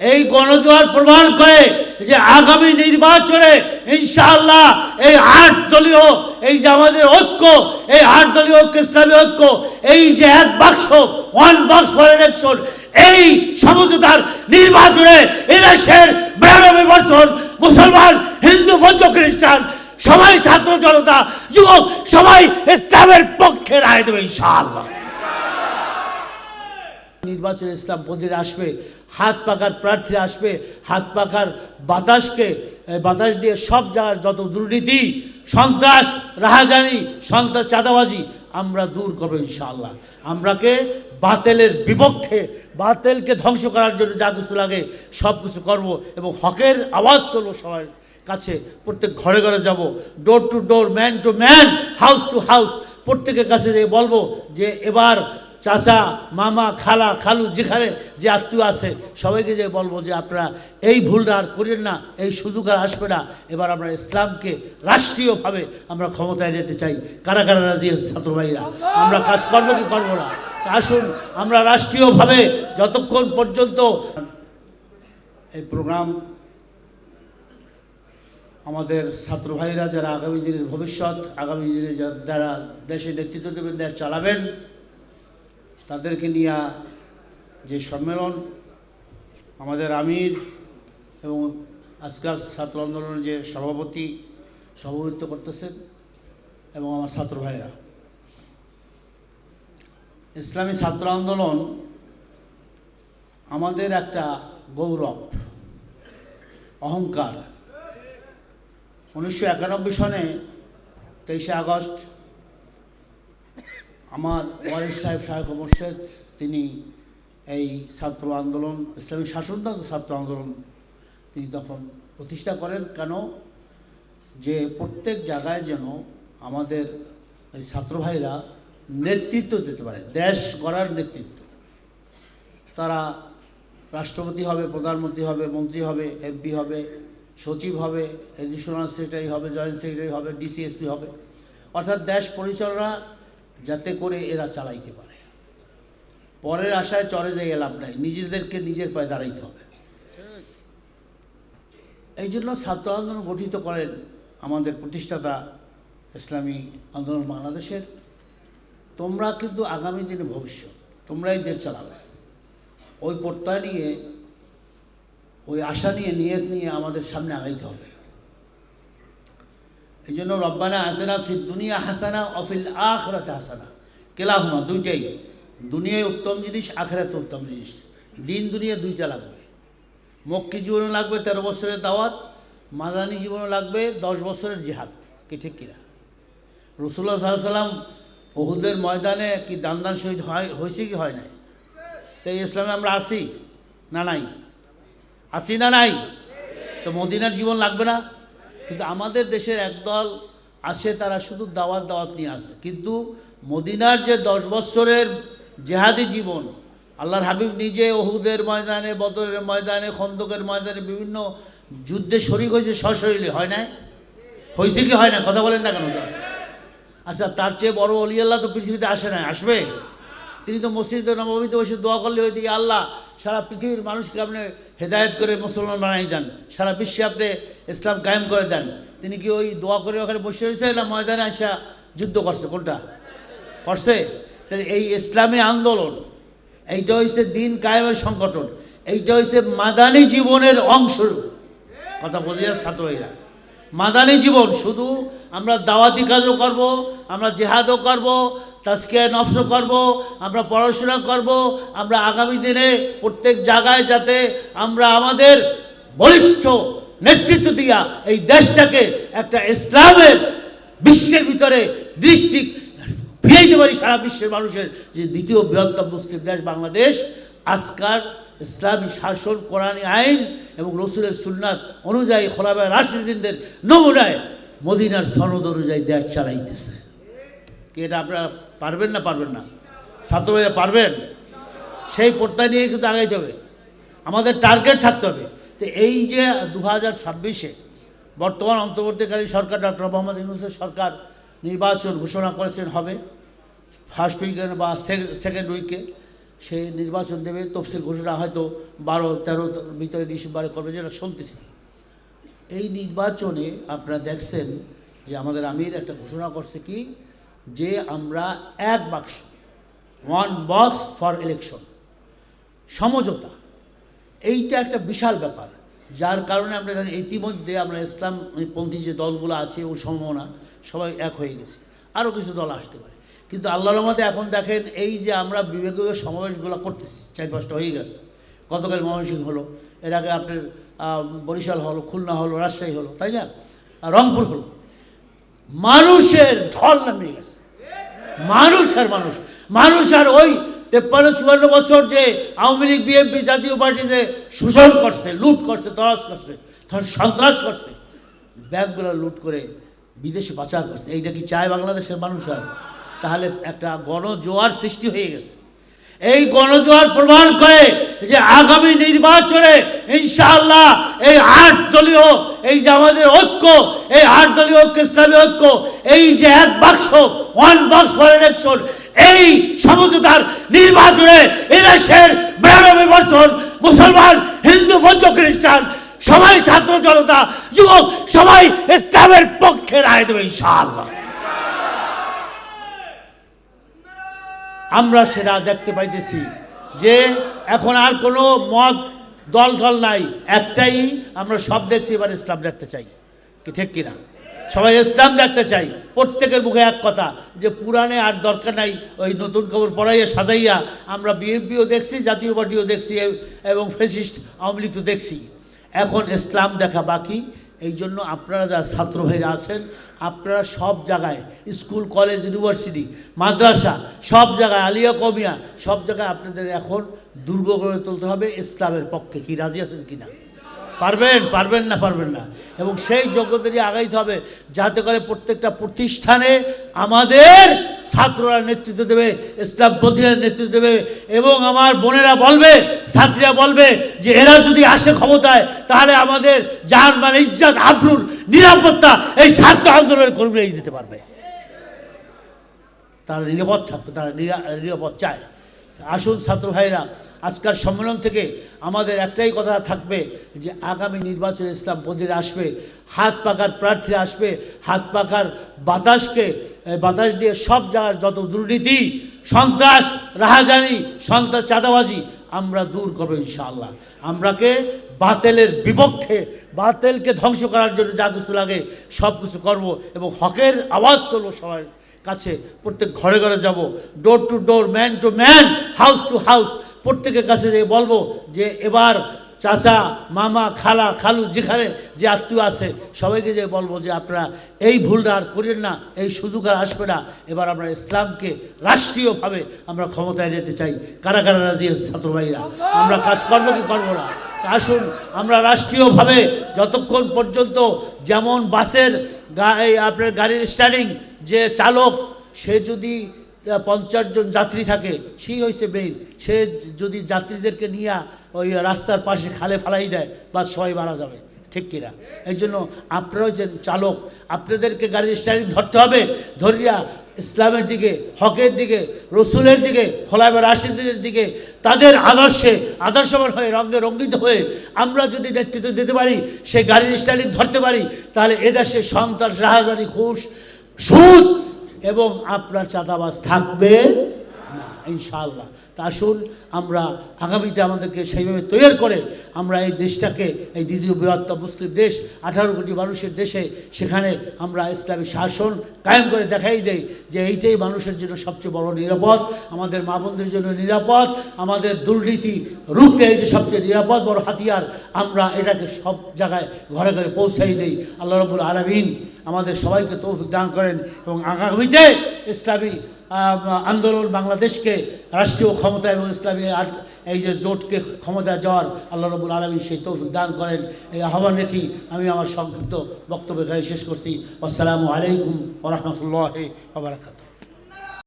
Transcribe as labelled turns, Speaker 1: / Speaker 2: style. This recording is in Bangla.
Speaker 1: এই গণজোয়ার প্রমাণ করে যে আগামী নির্বাচনে ইনশাআল্লাহ এই আট দলীয়, এই যে আমাদের ঐক্য, এই আট দলীয় ঐক্য, ইসলামী ঐক্য, এই যে এক বাক্স ওয়ান বক্স ফর ইলেকশন এই সমঝোতার নির্বাচনে এদেশের বিরানব্বই বছর মুসলমান, হিন্দু, বৌদ্ধ, খ্রিস্টান, সবাই ছাত্র জনতা, যুবক, সবাই ইসলামের পক্ষে রায় দেবে ইনশাআল্লাহ। নির্বাচনে ইসলাম পন্থীরা আসবে, হাত পাকার প্রার্থীরা আসবে, হাত পাকার বাতাসকে বাতাস দিয়ে সব জায়গার যত দুর্নীতি, সন্ত্রাস, রাহাজানি, সন্ত্রাস, চাঁদাবাজি, আমরা দূর করব ইনশাআল্লাহ। আমরাকে বাতেলের বিপক্ষে, বাতেলকে ধ্বংস করার জন্য যা কিছু লাগে সব কিছু করব এবং হকের আওয়াজ তুলবো সবার কাছে। প্রত্যেক ঘরে ঘরে যাব door to door man to man house to house প্রত্যেকের কাছে যেয়ে বলব যে এবার চাচা, মামা, খালা, খালু যেখানে যে আত্মীয় আছে, সবাইকে যে বলব যে আপনারা এই ভুলটা আর করেন না, এই সুযোগ আর আসবে না। এবার আমরা ইসলামকে রাষ্ট্রীয়ভাবে আমরা ক্ষমতায় নিতে চাই। কারা কারা রাজি আছে ছাত্র ভাইরা? আমরা কাজ করব কি করব না? আসুন, আমরা রাষ্ট্রীয়ভাবে যতক্ষণ পর্যন্ত এই প্রোগ্রাম আমাদের ছাত্র ভাইরা যারা আগামী দিনের ভবিষ্যৎ, আগামী দিনে যারা দেশে নেতৃত্ব দেবেন, দেশ চালাবেন তাদেরকে নিয়ে যে সম্মেলন, আমাদের আমির এবং আজকাল ছাত্র আন্দোলনের যে সভাপতি সভাপতিত্ব করতেছেন এবং আমার ছাত্র ভাইরা ইসলামী ছাত্র আন্দোলন আমাদের একটা গৌরব, অহংকার। উনিশশো একানব্বই সনে তেইশে আগস্ট আমার ওয়ারিস সাহেব শাহেখ মোর্শেদ তিনি এই ছাত্র আন্দোলন, ইসলামী শাসনতন্ত্র ছাত্র আন্দোলন তিনি তখন প্রতিষ্ঠা করেন। কেন? যে প্রত্যেক জায়গায় যেন আমাদের এই ছাত্রভাইরা নেতৃত্ব দিতে পারে, দেশ গড়ার নেতৃত্ব। তারা রাষ্ট্রপতি হবে, প্রধানমন্ত্রী হবে, মন্ত্রী হবে, এমপি হবে, সচিব হবে এডিশনাল সেক্রেটারি হবে জয়েন্ট সেক্রেটারি হবে ডিসিএসপি হবে। অর্থাৎ দেশ পরিচালনা যাতে করে এরা চালাইতে পারে। পরের আশায় চরে যাই লাভ নাই। নিজেদেরকে নিজের পায়ে দাঁড়াইতে হবে। এই জন্য ছাত্র আন্দোলন গঠিত করেন আমাদের প্রতিষ্ঠাতা ইসলামী আন্দোলন বাংলাদেশের। তোমরা কিন্তু আগামী দিনে ভবিষ্যৎ, তোমরাই দেশ চালাবে। ওই প্রত্যয় নিয়ে, ওই আশা নিয়ে, নিয়ত নিয়ে আমাদের সামনে আগাইতে হবে। এই জন্য রব্বানা আতেনা ফির দুনিয়া হাসানা অফিল আখরাতে হাসানা। কেলাহুমা, দুইটাই। দুনিয়ায় উত্তম জিনিস, আখরাতে উত্তম জিনিস। দিন দুনিয়া দুইটা লাগবে। মক্কি জীবনে লাগবে তেরো বছরের দাওয়াত, মাদানী জীবনে লাগবে দশ বছরের জিহাদ। কি ঠিক কিনা রসুল্লাহ সাল্লাম ওহুদের ময়দানে কি দান দান শহীদ হয় হয়েছে কি হয় নাই? তো ইসলামে আমরা আসি না নাই? আসি না নাই? তো মদিনার জীবন লাগবে না? কিন্তু আমাদের দেশের একদল আছে, তারা শুধু দাওয়াত দাওয়াত নিয়ে আসে কিন্তু মদিনার যে দশ বৎসরের জেহাদি জীবন, আল্লাহর হাবিব নিজে ওহুদের ময়দানে, বদরের ময়দানে, খন্দকের ময়দানে বিভিন্ন যুদ্ধে শরিক হয়েছে, সশরীরে। হয় নাই? হয়েছে কি হয় না কথা বলেন না কেন? আচ্ছা তার চেয়ে বড় অলি আল্লাহ তো পৃথিবীতে আসে না আসবে? তিনি তো মসজিদে নবমীতে বসে দোয়া করলে হয়ে দিয়ে আল্লাহ, সারা পৃথিবীর মানুষকে আপনি হেদায়েত করে মুসলমান বানাই দেন। সারা বিশ্বে আপনি ইসলাম কায়েম করে দেন। তিনি কি ওই দোয়া করে ওখানে বসে রয়েছে না ময়দানে আসা যুদ্ধ করছে? কোনটা? করছে? তাহলে এই ইসলামী আন্দোলন, এইটা হয়েছে দিন কায়েমের সংগঠন, এইটা হয়েছে মাদানী জীবনের অংশ। কথা বোঝা ছাত্রীরা মাদানী জীবন, শুধু আমরা দাওয়াতি কাজও করব, আমরা জেহাদও করব তাস্কিয়া নফসও করব, আমরা পড়াশোনা করব, আমরা আগামী দিনে প্রত্যেক জায়গায় যাতে আমরা আমাদের বলিষ্ঠ নেতৃত্ব দিয়া এই দেশটাকে একটা ইসলামের বিশ্বের ভিতরে দৃষ্টি ফিরাইতে পারি সারা বিশ্বের মানুষের। যে দ্বিতীয় বৃহত্তম মুসলিম দেশ বাংলাদেশ, আজকার ইসলামী শাসন, কোরআনী আইন এবং রসুলের সুন্নাত অনুযায়ী খোলাবায় রাষ্ট্রদিনদের নমুনায় মদিনার সনদ অনুযায়ী দেশ চালাইতেছে। কি এটা আপনারা পারবেন না পারবেন না? ছাত্রভাইরা পারবেন? সেই প্রত্যয় নিয়ে কিন্তু আগাইতে হবে। আমাদের টার্গেট থাকতে হবে। তো এই যে দু হাজার ছাব্বিশে বর্তমান অন্তর্বর্তীকালীন সরকার ডক্টর মোহাম্মদ ইউনুসের সরকার নির্বাচন ঘোষণা করেছেন হবে, ফার্স্ট উইকে বা সেকেন্ড উইকে। সে নির্বাচন দেবে, তফসিল ঘোষণা হয়তো বারো, তেরো ভিতরে ডিসেম্বরে করবে, যেটা শুনতেছি। এই নির্বাচনে আপনারা দেখছেন যে আমাদের আমির একটা ঘোষণা করছে কি? যে আমরা এক বাক্স ওয়ান বক্স ফর ইলেকশন সমঝোতা। এইটা একটা বিশাল ব্যাপার। যার কারণে আমরা জানি, ইতিমধ্যে আমরা ইসলামপন্থী যে দলগুলো আছে ও সম্ভাবনা সবাই এক হয়ে গেছে। আরও কিছু দল আসতে পারে। কিন্তু আল্লাহর মধ্যে এখন দেখেন এই যে আমরা বিবেকীয় সমাবেশগুলো করতেছি, চার পাঁচটা হয়ে গেছে। গতকাল ময়মনসিংহ হলো, এর আগে আপনার বরিশাল হলো, খুলনা হলো, রাজশাহী হলো, তাই না? রংপুর হলো। মানুষের ঢল নামিয়ে গেছে। মানুষ আর মানুষ। মানুষ আর ওই তেপ্পান্ন, চুয়ান্ন বছর যে আওয়ামী লীগ, বিএনপি জাতীয় পার্টি যে শোষণ করছে, লুট করছে তরাস করছে সন্ত্রাস করছে, ব্যাগগুলো লুট করে বিদেশে পাচার করছে। এইটা কি চায় বাংলাদেশের মানুষ আর? তাহলে একটা গণজোয়ার সৃষ্টি হয়ে গেছে। এই গণজোয়ার প্রমাণ করে যে আগামী নির্বাচনে ইনশাআল্লাহ এই আট দলীয়, এই যে আমাদের ঐক্য, এই আট দলীয় ঐক্য, ইসলামী ঐক্য, এই যে এক বাক্স ওয়ান বক্স ফর ইলেকশন এই সমঝোতার নির্বাচনে এদেশের বিরানব্বই বছর মুসলমান, হিন্দু, বৌদ্ধ, খ্রিস্টান, সবাই ছাত্র জনতা, যুবক, সবাই ইসলামের পক্ষে রায় দেবে ইনশাআল্লাহ। আমরা সেটা দেখতে পাইতেছি যে এখন আর কোনো মত, দল দল নাই। একটাই আমরা সব দেখছি, এবার ইসলাম দেখতে চাই। কি ঠিক কিনা? সবাই ইসলাম দেখতে চাই। প্রত্যেকের মুখে এক কথা, যে পুরাণে আর দরকার নাই ওই নতুন খবর পড়াইয়া, সাজাইয়া আমরা বিএনপিও দেখছি, জাতীয় পার্টিও দেখছি, এবং ফেসিস্ট আওয়ামী লীগ তো দেখছি। এখন ইসলাম দেখা বাকি এই জন্য আপনারা যারা ছাত্র ভাইরা আছেন, আপনারা সব জায়গায়, স্কুল, কলেজ, ইউনিভার্সিটি, মাদ্রাসা, সব জায়গায়, আলিয়া কমিয়া, সব জায়গায় আপনাদের এখন দুর্গ গড়ে তুলতে হবে, ইসলামের পক্ষে। কি রাজি আছেন কি না পারবেন পারবেন না পারবেন না। এবং সেই যোগ্যতারই আগাইতে হবে যাতে করে প্রত্যেকটা প্রতিষ্ঠানে আমাদের ছাত্ররা নেতৃত্ব দেবে, ইসলাম পন্থীরা নেতৃত্ব দেবে, এবং আমার বোনেরা বলবে, ছাত্রীরা বলবে যে এরা যদি আসে ক্ষমতায়, তাহলে আমাদের জান মানে ইজ্জাত, আব্রুর নিরাপত্তা এই ছাত্র আন্দোলনের কর্মীরাই দিতে পারবে। তারা নিরাপদ থাকবে, তারা নিরা- নিরাপদ চায়। আসুন ছাত্র ভাইরা আজকাল সম্মেলন থেকে আমাদের একটাই কথা থাকবে যে আগামী নির্বাচনে ইসলাম পন্থীরা আসবে, হাত পাকার প্রার্থীরা আসবে, হাত পাকার বাতাসকে বাতাস দিয়ে সব জায়গার যত দুর্নীতি, সন্ত্রাস, রাহাজানি, সন্ত্রাস, চাঁদাবাজি, আমরা দূর করব ইনশাআল্লাহ। আমরাকে বাতেলের বিপক্ষে, বাতেলকে ধ্বংস করার জন্য যা কিছু লাগে সব কিছু করব এবং হকের আওয়াজ তুলবো সবাই। কাছে, প্রত্যেক ঘরে ঘরে যাব door to door man to man house to house প্রত্যেকের কাছে যে বলব যে এবার চাচা, মামা, খালা, খালু যেখানে যে আত্মীয় আছে, সবাইকে যে বলব যে আপনারা এই ভুলটা আর করেন না, এই সুযোগ আর আসবে না। এবার আমরা ইসলামকে রাষ্ট্রীয়ভাবে আমরা ক্ষমতায় নিতে চাই। কারা কারা রাজি ছাত্র ভাইরা? আমরা কাজ করব কি করব না? আসুন, আমরা রাষ্ট্রীয়ভাবে যতক্ষণ পর্যন্ত যেমন বাসের আপনার গাড়ির স্টারিং যে চালক, সে যদি পঞ্চাশ জন যাত্রী থাকে সেই হয়েছে মেইন সে যদি যাত্রীদেরকে নিয়ে ওই রাস্তার পাশে খালে ফালাই দেয় বা সবাই মারা যাবে। ঠিক কিনা? এই জন্য আপনারা হচ্ছেন চালক, আপনাদেরকে গাড়ির স্টারিং ধরতে হবে, ধরিয়া ইসলামের দিকে, হকের দিকে, রসুলের দিকে, খোলাইবার রাশিদের দিকে, তাদের আদর্শে, আদর্শবান হয়ে, রঙে রঙ্গিত হয়ে আমরা যদি নেতৃত্ব দিতে পারি, সেই গাড়ির স্টারিং ধরতে পারি, তাহলে এদেশে সন্ত্রাস, রাহাজানি খুশ সুদ এবং আপনার চাঁদাবাজ থাকবে। ইনশাআল্লাহ। তা আসুন, আমরা আগামীতে আমাদেরকে সেইভাবে তৈরি করে আমরা এই দেশটাকে, এই দ্বিতীয় বৃহত্তম মুসলিম দেশ, আঠারো কোটি মানুষের দেশে সেখানে আমরা ইসলামী শাসন কায়েম করে দেখাই দেই যে এইটাই মানুষের জন্য সবচেয়ে বড় নিরাপদ, আমাদের মা বোনদের জন্য নিরাপদ, আমাদের দুর্নীতি রুখতে এই যে সবচেয়ে নিরাপদ বড় হাতিয়ার, আমরা এটাকে সব জায়গায় ঘরে ঘরে পৌঁছাই দেই। আল্লাহ রবুল আলমিন আমাদের সবাইকে তৌফিক দান করেন এবং আগামীতে ইসলামী আন্দোলন বাংলাদেশকে রাষ্ট্রীয় ক্ষমতা এবং ইসলামী এই যে জোটকে ক্ষমতা যাওয়ার আল্লাহ রবুল আলমী সেই তৌফিক দান করেন। এই আহ্বান রেখি আমি আমার সংক্ষিপ্ত বক্তব্য এখানে শেষ করছি। আসসালামু আলাইকুম ওরহমতুল্লাহ